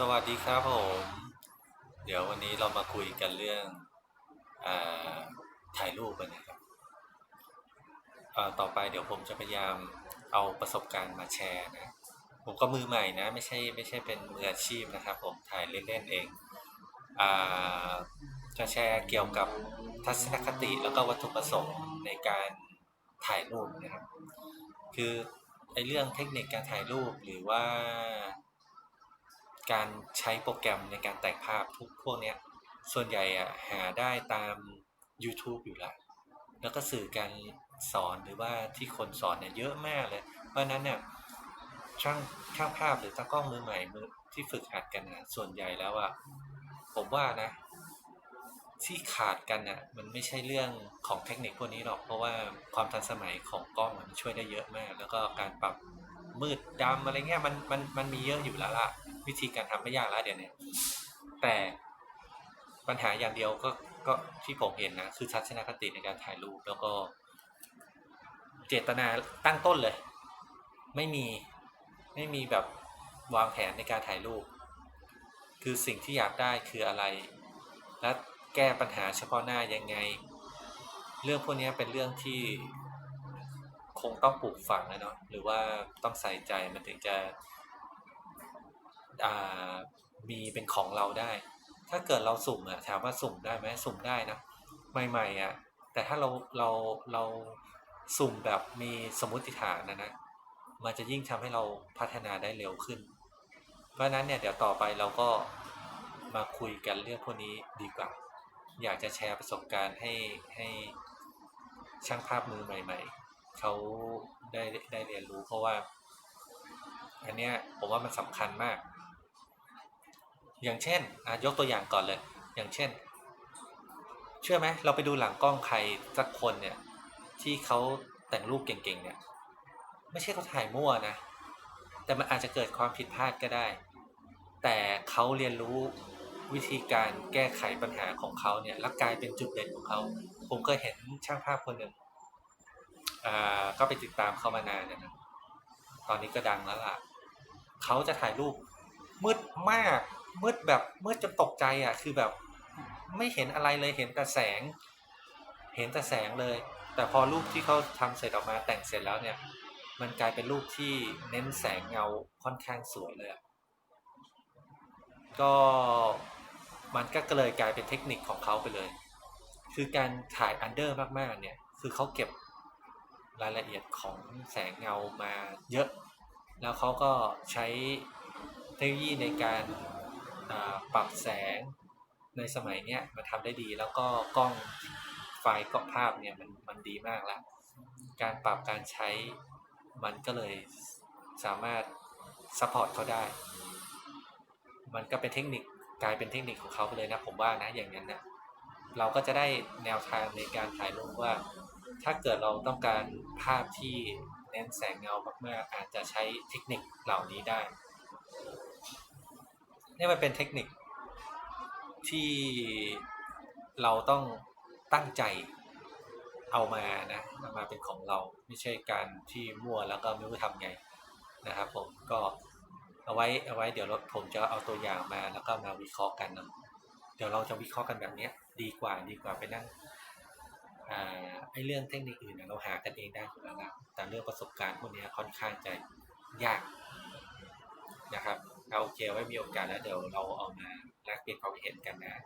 สวัสดีครับผม เดี๋ยววันนี้เรามาคุยกันเรื่องอถ่ายรูปกันนะครับต่อไปเดี๋ยวผมจะพยายามเอาประสบการณ์มาแชร์นะ ผมก็มือใหม่นะ ไม่ใช่ไม่ใช่เป็นมืออาชีพนะครับ ผมถ่ายเล่นๆเองอจะแชร์เกี่ยวกับทัศนคติแล้วก็วัตถุประสงค์ในการถ่ายรูปนะครับ คือไอเรื่องเทคนิคการถ่ายรูปหรือว่า การใช้โปรแกรมในการแต่งภาพทุกพวกเนี้ยส่วนใหญ่อะหาได้ตาม YouTube อยู่ล้วแล้วก็สื่อการสอนหรือว่าที่คนสอนเนี่ยเยอะมากเลย เพราะนั้นเนี่ยช่างช่างภาพหรือตากล้องมือใหม่มือที่ฝึกหัดกันนะส่วนใหญ่แล้วอะผมว่านะ ที่ขาดกันอะมันไม่ใช่เรื่องของเทคนิคพวกนี้หรอก เพราะว่าความทันสมัยของกล้องมันช่วยได้เยอะมาก แล้วก็การปรับ มืดดำอะไรเงี้ยมันมันมันมีเยอะอยู่แล้วล่ะ วิธีการทำไม่ยากแล้วเดี๋ยวนี้แต่ปัญหาอย่างเดียวก็ก็ที่ผมเห็นนะคือทัศนคติในการถ่ายรูปแล้วก็ เจตนาตั้งต้นเลย ไม่มีไม่มีแบบวางแผนในการถ่ายรูป คือสิ่งที่อยากได้คืออะไร และแก้ปัญหาเฉพาะหน้ายังไง เรื่องพวกนี้เป็นเรื่องที่ คงต้องปลูกฝังนะเนาะหรือว่าต้องใส่ใจมันถึงจะมีเป็นของเราได้ ถ้าเกิดเราสุ่มอะถามว่าสุ่มได้ไหมสุ่มได้นะใหม่ๆอะแต่ถ้าเราเราเราสุ่มแบบมีสมมติฐานนะนะมันจะยิ่งทำให้เราพัฒนาได้เร็วขึ้น เพราะฉะนั้นเนี่ยเดี๋ยวต่อไปเราก็มาคุยกันเรื่องพวกนี้ดีกว่า อยากจะแชร์ประสบการณ์ให้ให้ช่างภาพมือใหม่ ๆ เขาได้ได้เรียนรู้เพราะว่า อันเนี้ยผมว่ามันสำคัญมาก อย่างเช่นอะยกตัวอย่างก่อนเลย อย่างเช่น เชื่อไหมเราไปดูหลังกล้องใครสักคนเนี่ย ที่เขาแต่งรูปเก่งๆเนี่ย ไม่ใช่เขาถ่ายมั่วนะ แต่มันอาจจะเกิดความผิดพลาดก็ได้ แต่เขาเรียนรู้วิธีการแก้ไขปัญหาของเขาเนี่ยแล้วกลายเป็นจุดเด่นของเขา ผมเคยเห็นช่างภาพคนหนึ่ง ก็ไปติดตามเขามานานเนยนะตอนนี้ก็ดังแล้วล่ะเขาจะถ่ายรูปมืดมากมืดแบบมืดจนตกใจอะ คือแบบไม่เห็นอะไรเลยเห็นแต่แสง เห็นแต่แสงเลย แต่พอรูปที่เขาทำเสร็จออกมาแต่งเสร็จแล้วเนี่ย มันกลายเป็นรูปที่เน้นแสงเงาค่อนข้างสวยเลยอะก็มันก็เลยกลายเป็นเทคนิคของเขาไปเลย คือการถ่ายอันเดอร์มากๆเนี่ย คือเขาเก็บ รายละเอียดของแสงเงามาเยอะ แล้วเขาก็ใช้เทคโนโลยีในการปรับแสงในสมัยเนี้ยมันทำได้ดี แล้วก็กล้องไฟล์กล้องภาพเนี่ยมันมันดีมากแล้ว การปรับการใช้มันก็เลยสามารถซัพพอร์ตเขาได้ มันก็เป็นเทคนิคกลายเป็นเทคนิคของเขาไปเลยนะผมว่านะอย่างนั้นนะเราก็จะได้แนวทางในการถ่ายรูปว่า ถ้าเกิดเราต้องการภาพที่เน้นแสงเงามากๆ อาจจะใช้เทคนิคเหล่านี้ได้ นี่มันเป็นเทคนิคที่เราต้องตั้งใจเอามานะเอามาเป็นของเราไม่ใช่การที่มั่วแล้วก็ไม่รู้ทำไงนะครับผมก็เอาไว้เอาไว้เดี๋ยวผมจะเอาตัวอย่างมาแล้วก็มาวิเคราะห์กันเนาะเดี๋ยวเราจะวิเคราะห์กันแบบนี้ดีกว่าดีกว่าไปนั่ง ไอเรื่องเทคนิคอื่นเราหากันเองได้อยู่แล้วละแต่เรื่องประสบการณ์พวกนี้ค่อนข้างจะยากนะครับเอาโอเคไว้มีโอกาสแล้วเดี๋ยวเราเอามาแลกเปลี่ยนความเห็นกันนะ